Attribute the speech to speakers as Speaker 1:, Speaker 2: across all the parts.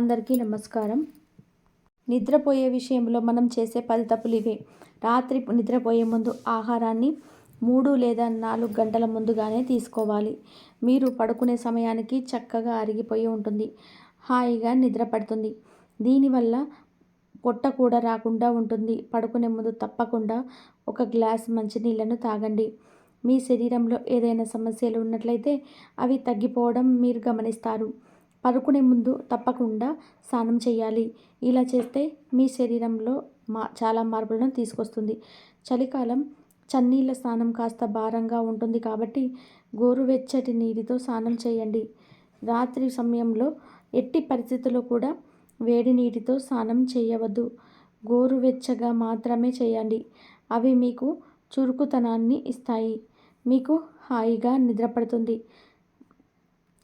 Speaker 1: అందరికీ నమస్కారం. నిద్రపోయే విషయంలో మనం చేసే పది తప్పులు ఇవే. రాత్రి నిద్రపోయే ముందు ఆహారాన్ని మూడు లేదా నాలుగు గంటల ముందుగానే తీసుకోవాలి. మీరు పడుకునే సమయానికి చక్కగా అరిగిపోయి ఉంటుంది. హాయిగా నిద్ర పడుతుంది. దీనివల్ల పొట్ట కూడా రాకుండా ఉంటుంది. పడుకునే ముందు తప్పకుండా ఒక గ్లాస్ మంచినీళ్ళను తాగండి. మీ శరీరంలో ఏదైనా సమస్యలు ఉన్నట్లయితే అవి తగ్గిపోవడం మీరు గమనిస్తారు. పడుకునే ముందు తప్పకుండా స్నానం చేయాలి. ఇలా చేస్తే మీ శరీరంలో మా చాలా మార్పులను తీసుకొస్తుంది. చలికాలం చన్నీళ్ళ స్నానం కాస్త భారంగా ఉంటుంది కాబట్టి గోరువెచ్చటి నీటితో స్నానం చేయండి. రాత్రి సమయంలో ఎట్టి పరిస్థితుల్లో కూడా వేడి నీటితో స్నానం చేయవద్దు. గోరువెచ్చగా మాత్రమే చేయండి. అవి మీకు చురుకుతనాన్ని ఇస్తాయి. మీకు హాయిగా నిద్రపడుతుంది.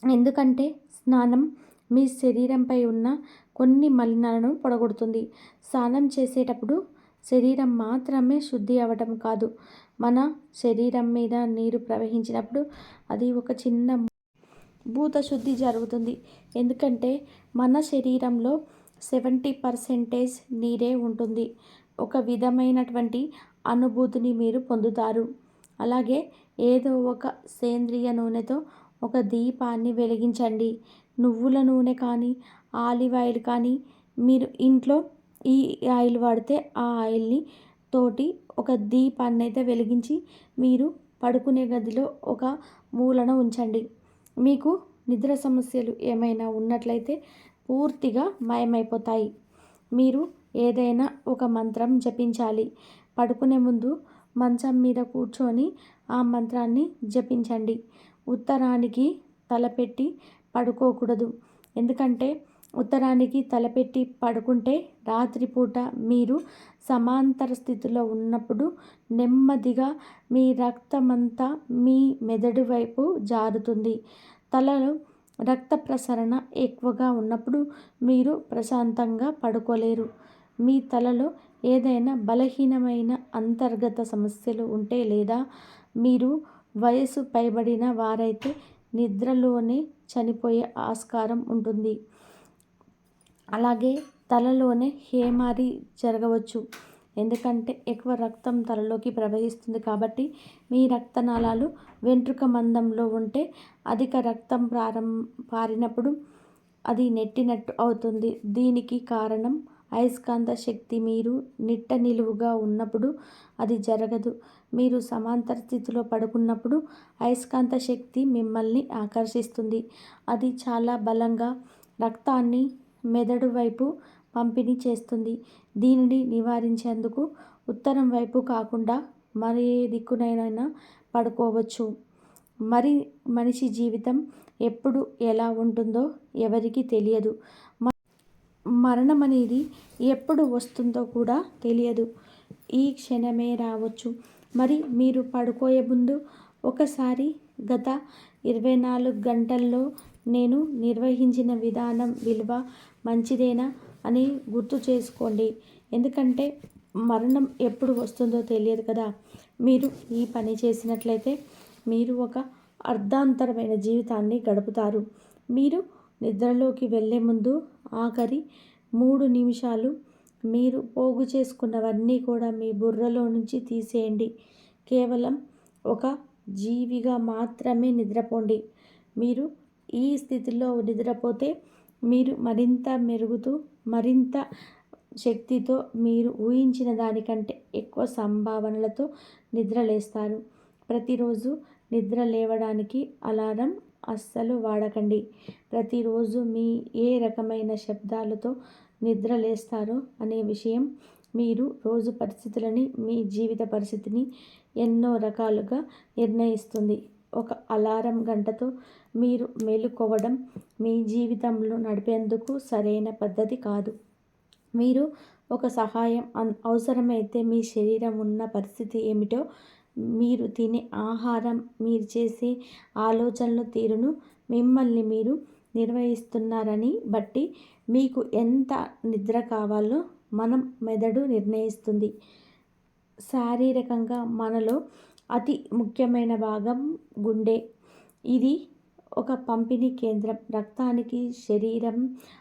Speaker 1: ఎందుకంటే స్నానం మీ శరీరంపై ఉన్న కొన్ని మలినాలను పొడగొడుతుంది. స్నానం చేసేటప్పుడు శరీరం మాత్రమే శుద్ధి అవ్వటం కాదు. మన శరీరం మీద నీరు ప్రవహించినప్పుడు అది ఒక చిన్న భూత శుద్ధి జరుగుతుంది. ఎందుకంటే మన శరీరంలో సెవెంటీ పర్సెంటేజ్ నీరే ఉంటుంది. ఒక విధమైనటువంటి అనుభూతిని మీరు పొందుతారు. అలాగే ఏదో ఒక సేంద్రియ నూనెతో ఒక దీపాన్ని వెలిగించండి. నువ్వుల నూనె కానీ ఆలివ్ ఆయిల్ కానీ మీరు ఇంట్లో ఈ ఆయిల్ వాడితే ఆ ఆయిల్ని తోటి ఒక దీపాన్ని అయితే వెలిగించి మీరు పడుకునే గదిలో ఒక మూలన ఉంచండి. మీకు నిద్ర సమస్యలు ఏమైనా ఉన్నట్లయితే పూర్తిగా మాయమైపోతాయి. మీరు ఏదైనా ఒక మంత్రం జపించాలి. పడుకునే ముందు మంచం మీద కూర్చొని ఆ మంత్రాన్ని జపించండి. ఉత్తరానికి తలపెట్టి పడుకోకూడదు. ఎందుకంటే ఉత్తరానికి తలపెట్టి పడుకుంటే రాత్రిపూట మీరు సమాంతర స్థితిలో ఉన్నప్పుడు నెమ్మదిగా మీ రక్తమంతా మీ మెదడు వైపు జారుతుంది. తలలో రక్త ప్రసరణ ఎక్కువగా ఉన్నప్పుడు మీరు ప్రశాంతంగా పడుకోలేరు. మీ తలలో ఏదైనా బలహీనమైన అంతర్గత సమస్యలు ఉంటే లేదా మీరు వయసు పైబడిన వారైతే నిద్రలోనే చనిపోయే ఆస్కారం ఉంటుంది. అలాగే తలలోనే హేమారి జరగవచ్చు. ఎందుకంటే ఎక్కువ రక్తం తలలోకి ప్రవహిస్తుంది కాబట్టి మీ రక్తనాళాలు వెంట్రుక మందంలో ఉంటే అధిక రక్తం ప్రారం పారినప్పుడు అది నెట్టినట్టు అవుతుంది. దీనికి కారణం అయస్కాంత శక్తి మీరు నిట్ట నిలువుగా ఉన్నప్పుడు అది జరగదు. మీరు సమాంతర స్థితిలో పడుకున్నప్పుడు అయస్కాంత శక్తి మిమ్మల్ని ఆకర్షిస్తుంది. అది చాలా బలంగా రక్తాన్ని మెదడు వైపు పంపిణీ చేస్తుంది. దీనిని నివారించేందుకు ఉత్తరం వైపు కాకుండా మరి ఏ దిక్కునైనా పడుకోవచ్చు. మరి మనిషి జీవితం ఎప్పుడు ఎలా ఉంటుందో ఎవరికీ తెలియదు. మరణం అనేది ఎప్పుడు వస్తుందో కూడా తెలియదు. ఈ క్షణమే రావచ్చు. మరి మీరు పడుకోయే ముందు ఒకసారి గత ఇరవై నాలుగు గంటల్లో నేను నిర్వహించిన విధానం విలువ మంచిదేనా అని గుర్తు చేసుకోండి. ఎందుకంటే మరణం ఎప్పుడు వస్తుందో తెలియదు కదా. మీరు ఈ పని చేసినట్లయితే మీరు ఒక అర్ధాంతరమైన జీవితాన్ని గడుపుతారు. మీరు నిద్రలోకి వెళ్ళే ముందు ఆఖరి మూడు నిమిషాలు మీరు పోగు చేసుకున్నవన్నీ కూడా మీ బుర్రలో నుంచి తీసేయండి. కేవలం ఒక జీవిగా మాత్రమే నిద్రపోండి. మీరు ఈ స్థితిలో నిద్రపోతే మీరు మరింత మెరుగుతూ మరింత శక్తితో మీరు ఊహించిన దానికంటే ఎక్కువ సంభావనలతో నిద్రలేస్తారు. ప్రతిరోజు నిద్ర లేవడానికి అలారం అస్సలు వాడకండి. ప్రతిరోజు మీ ఏ రకమైన శబ్దాలతో నిద్ర లేస్తారో అనే విషయం మీరు రోజు పరిస్థితులని మీ జీవిత పరిస్థితిని ఎన్నో రకాలుగా నిర్ణయిస్తుంది. ఒక అలారం గంటతో మీరు మేలుకోవడం మీ జీవితంలో నడిపేందుకు సరైన పద్ధతి కాదు. మీరు ఒక సహాయం అవసరమైతే మీ శరీరం ఉన్న పరిస్థితి ఏమిటో మీరు తినే ఆహారం మీరు చేసే ఆలోచనల తీరును మిమ్మల్ని మీరు నిర్వహిస్తున్నారని బట్టి మీకు ఎంత నిద్ర కావాలో మనం మెదడు నిర్ణయిస్తుంది. శారీరకంగా మనలో అతి ముఖ్యమైన భాగం గుండె. ఇది ఒక పంపిణీ కేంద్రం. రక్తానికి శరీరం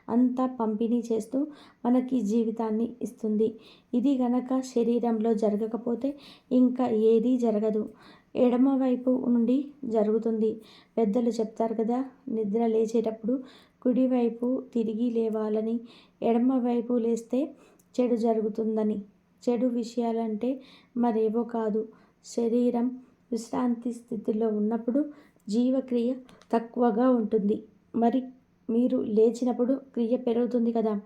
Speaker 1: అంతా పంపిణీ చేస్తూ మనకి జీవితాన్ని ఇస్తుంది. ఇది గనక శరీరంలో జరగకపోతే ఇంకా ఏదీ జరగదు. ఎడమవైపు నుండి జరుగుతుంది. పెద్దలు చెప్తారు కదా నిద్ర లేచేటప్పుడు కుడివైపు తిరిగి లేవాలని ఎడమవైపు లేస్తే చెడు జరుగుతుందని. చెడు విషయాలంటే మరేవో కాదు. శరీరం విశ్రాంతి స్థితిలో ఉన్నప్పుడు జీవక్రియ తక్కువగా ఉంటుంది. మరి మీరు లేచినప్పుడు క్రియ పెరుగుతుంది కదా.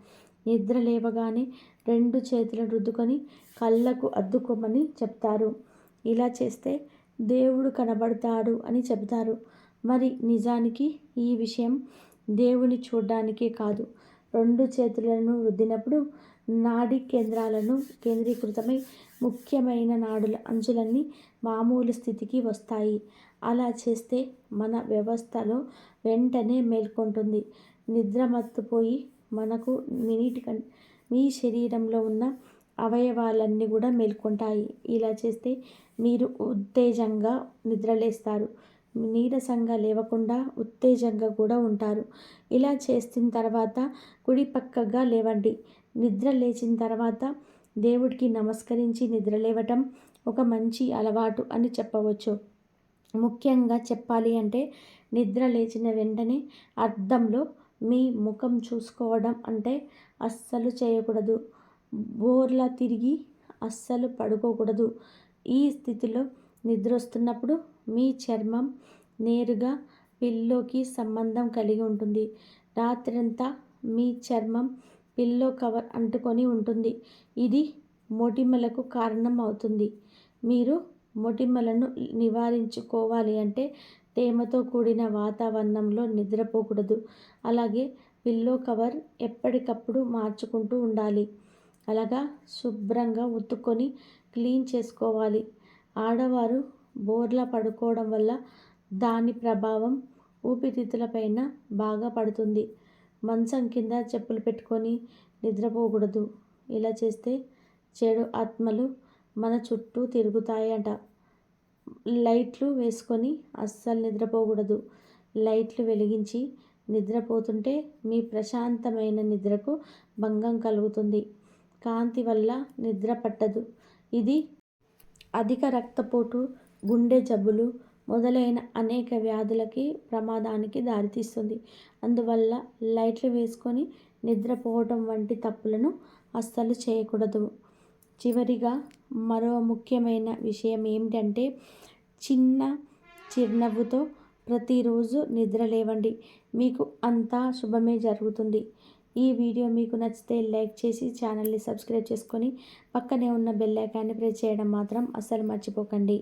Speaker 1: నిద్ర లేవగానే రెండు చేతులను రుద్దుకొని కళ్ళకు అద్దుకోమని చెప్తారు. ఇలా చేస్తే దేవుడు కనబడతాడు అని చెబుతారు. మరి నిజానికి ఈ విషయం దేవుని చూడడానికే కాదు. రెండు చేతులను రుద్దినప్పుడు నాడీ కేంద్రాలను కేంద్రీకృతమై ముఖ్యమైన నాడుల అంచులన్నీ మామూలు స్థితికి వస్తాయి. అలా చేస్తే మన వ్యవస్థలో వెంటనే మేల్కొంటుంది. నిద్ర మత్తుపోయి మనకు మినిటి కం మీ శరీరంలో ఉన్న అవయవాలన్నీ కూడా మేల్కొంటాయి. ఇలా చేస్తే మీరు ఉత్తేజంగా నిద్రలేస్తారు. నీరసంగా లేవకుండా ఉత్తేజంగా కూడా ఉంటారు. ఇలా చేసిన తర్వాత కుడి పక్కగా లేవండి. నిద్ర లేచిన తర్వాత దేవుడికి నమస్కరించి నిద్ర లేవటం ఒక మంచి అలవాటు అని చెప్పవచ్చు. ముఖ్యంగా చెప్పాలి అంటే నిద్ర లేచిన వెంటనే అర్థంలో మీ ముఖం చూసుకోవడం అంటే అస్సలు చేయకూడదు. బోర్లా తిరిగి అస్సలు పడుకోకూడదు. ఈ స్థితిలో నిద్ర వస్తున్నప్పుడు మీ చర్మం నేరుగా పిల్లోకి సంబంధం కలిగి ఉంటుంది. రాత్రంతా మీ చర్మం పిల్లో కవర్ అంటుకొని ఉంటుంది. ఇది మొటిమలకు కారణం అవుతుంది. మీరు మొటిమలను నివారించుకోవాలి అంటే తేమతో కూడిన వాతావరణంలో నిద్రపోకూడదు. అలాగే పిల్లో కవర్ ఎప్పటికప్పుడు మార్చుకుంటూ ఉండాలి. అలాగా శుభ్రంగా ఉత్తుకొని క్లీన్ చేసుకోవాలి. ఆడవారు బోర్లా పడుకోవడం వల్ల దాని ప్రభావం ఊపిరితిత్తులపైన బాగా పడుతుంది. మంచం కింద చెప్పులు పెట్టుకొని నిద్రపోకూడదు. ఇలా చేస్తే చెడు ఆత్మలు మన చుట్టూ తిరుగుతాయట. లైట్లు వేసుకొని అస్సలు నిద్రపోకూడదు. లైట్లు వెలిగించి నిద్రపోతుంటే మీ ప్రశాంతమైన నిద్రకు భంగం కలుగుతుంది. కాంతి వల్ల నిద్ర పట్టదు. ఇది అధిక రక్తపోటు గుండె జబ్బులు మొదలైన అనేక వ్యాధులకి ప్రమాదానికి దారితీస్తుంది. అందువల్ల లైట్లు వేసుకొని నిద్రపోవటం వంటి తప్పులను అస్సలు చేయకూడదు. చివరిగా మరో ముఖ్యమైన విషయం ఏమిటంటే చిన్న చిరునవ్వుతో ప్రతిరోజు నిద్ర లేవండి. మీకు అంతా శుభమే జరుగుతుంది. ఈ వీడియో మీకు నచ్చితే లైక్ చేసి ఛానల్ని సబ్స్క్రైబ్ చేసుకొని పక్కనే ఉన్న బెల్ ఐకాన్ని ప్రెస్ చేయడం మాత్రం అస్సలు మర్చిపోకండి.